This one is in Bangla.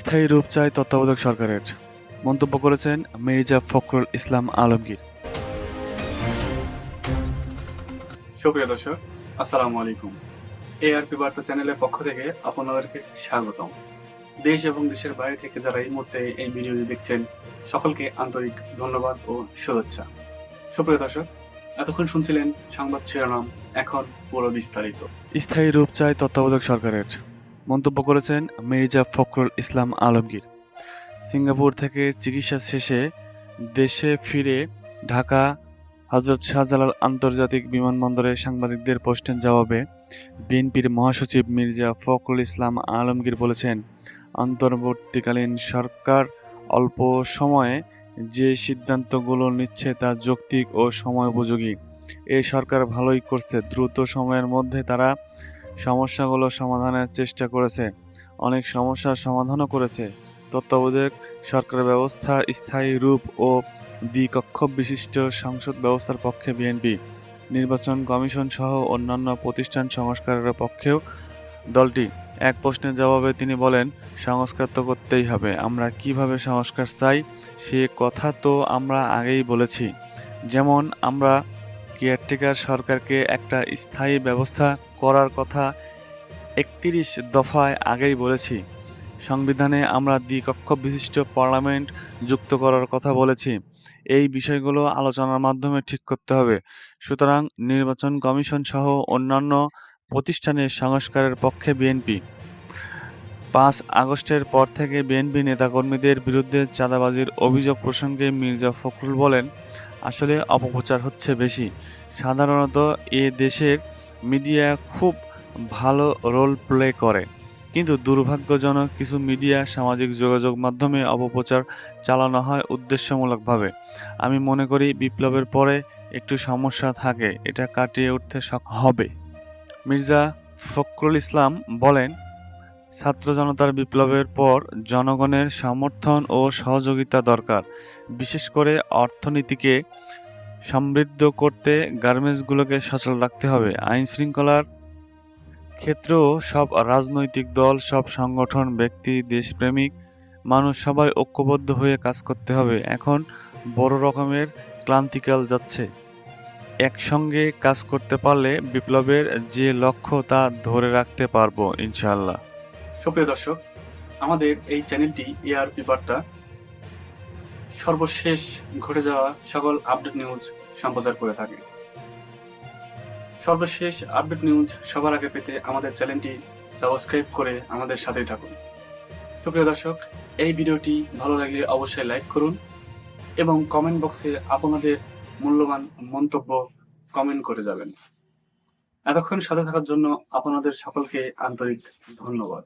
স্থায়ী রূপ চায় তত্ত্বাবধায়ক সরকারের। মন্তব্য করেছেন মির্জা ফখরুল ইসলাম আলমগীর। সুপ্রিয় দর্শক আসসালামু আলাইকুম। এআরপি বার্তা চ্যানেলের পক্ষ থেকে আপনাদেরকে স্বাগতম। দেশ এবং দেশের বাইরে থেকে যারা এই মুহূর্তে এই ভিডিওটি দেখছেন সকলকে আন্তরিক ধন্যবাদ ও শুভেচ্ছা। সুপ্রিয় দর্শক এতক্ষণ শুনছিলেন সংবাদ শিরোনাম এখন পুরো বিস্তারিত। স্থায়ী রূপ চায় তত্ত্বাবধায়ক সরকারের। মন্তব্য করেছেন মির্জা ফখরুল ইসলাম আলমগীর। সিঙ্গাপুর থেকে চিকিৎসা শেষে দেশে ফিরে ঢাকা, হজরত শাহজালাল আন্তর্জাতিক বিমানবন্দরে সাংবাদিকদের প্রশ্নের জবাবে বিএনপির মহাসচিব মির্জা ফখরুল ইসলাম আলমগীর বলেছেন, অন্তর্বর্তীকালীন সরকার অল্প সময়ে যে সিদ্ধান্তগুলো নিচ্ছে তা যৌক্তিক ও সময়োপযোগী। এই সরকার ভালোই করছে। দ্রুত সময়ের মধ্যে তারা সমস্যাগুলো সমাধানের চেষ্টা করেছে। অনেক সমস্যার সমাধানও করেছে। তত্ত্বাবধায়ক সরকার ব্যবস্থা, স্থায়ী রূপ ও দ্বিকক্ষ বিশিষ্ট সংসদ ব্যবস্থার পক্ষে বিএনপি, নির্বাচন কমিশন সহ অন্যান্য প্রতিষ্ঠান সংস্কারের পক্ষেও দলটি এক প্রশ্নের জবাবে তিনি বলেন, সংস্কার তো করতেই হবে। আমরা কীভাবে সংস্কার চাই সে কথা তো আমরা আগেই বলেছি। যেমন আমরা কেয়ারটেকার সরকারকে একটা স্থায়ী ব্যবস্থা করার কথা একত্রিশ দফায় আগেই বলেছি। সংবিধানে আমরা দ্বিকক্ষ বিশিষ্ট পার্লামেন্ট যুক্ত করার কথা বলেছি। এই বিষয়গুলো আলোচনার মাধ্যমে ঠিক করতে হবে। সুতরাং নির্বাচন কমিশন সহ অন্যান্য প্রতিষ্ঠানের সংস্কারের পক্ষে বিএনপি। পাঁচ আগস্টের পর থেকে বিএনপি নেতাকর্মীদের বিরুদ্ধে চাঁদাবাজির অভিযোগ প্রসঙ্গে মির্জা ফখরুল বলেন আসলে অপপ্রচার হচ্ছে বেশি। সাধারণত এ দেশের মিডিয়া খুব ভালো রোল প্লে করে। কিন্তু দুর্ভাগ্যজনক কিছু মিডিয়া সামাজিক যোগাযোগ মাধ্যমে অপপ্রচার চালানো হয় উদ্দেশ্যমূলকভাবে। আমি মনে করি বিপ্লবের পরে একটু সমস্যা থাকে, এটা কাটিয়ে উঠতে হবে। মির্জা ফখরুল ইসলাম বলেন ছাত্র জনতার বিপ্লবের পর জনগণের সমর্থন ও সহযোগিতা দরকার। বিশেষ করে অর্থনীতিকে সমৃদ্ধ করতে গার্মেন্টসগুলোকে সচল রাখতে হবে। আইন শৃঙ্খলার ক্ষেত্রেও সব রাজনৈতিক দল, সব সংগঠন, ব্যক্তি, দেশপ্রেমিক, মানুষ সবাই ঐক্যবদ্ধ হয়ে কাজ করতে হবে। এখন বড় রকমের ক্লান্তিকাল যাচ্ছে। একসঙ্গে কাজ করতে পারলে বিপ্লবের যে লক্ষ্য তা ধরে রাখতে পারব, ইনশাআল্লাহ। সুপ্রিয় দর্শক, আমাদের এই চ্যানেলটি এআরপি বার্তা সর্বশেষ ঘটে যাওয়া সকল আপডেট নিউজ সম্প্রচার করে থাকে। সর্বশেষ আপডেট নিউজ সবার আগে পেতে আমাদের চ্যানেলটি সাবস্ক্রাইব করে আমাদের সাথেই থাকুন। সুপ্রিয় দর্শক, এই ভিডিওটি ভালো লাগলে অবশ্যই লাইক করুন এবং কমেন্ট বক্সে আপনাদের মূল্যবান মন্তব্য কমেন্ট করে যাবেন। এতক্ষণ সাথে থাকার জন্য আপনাদের সকলকে আন্তরিক ধন্যবাদ।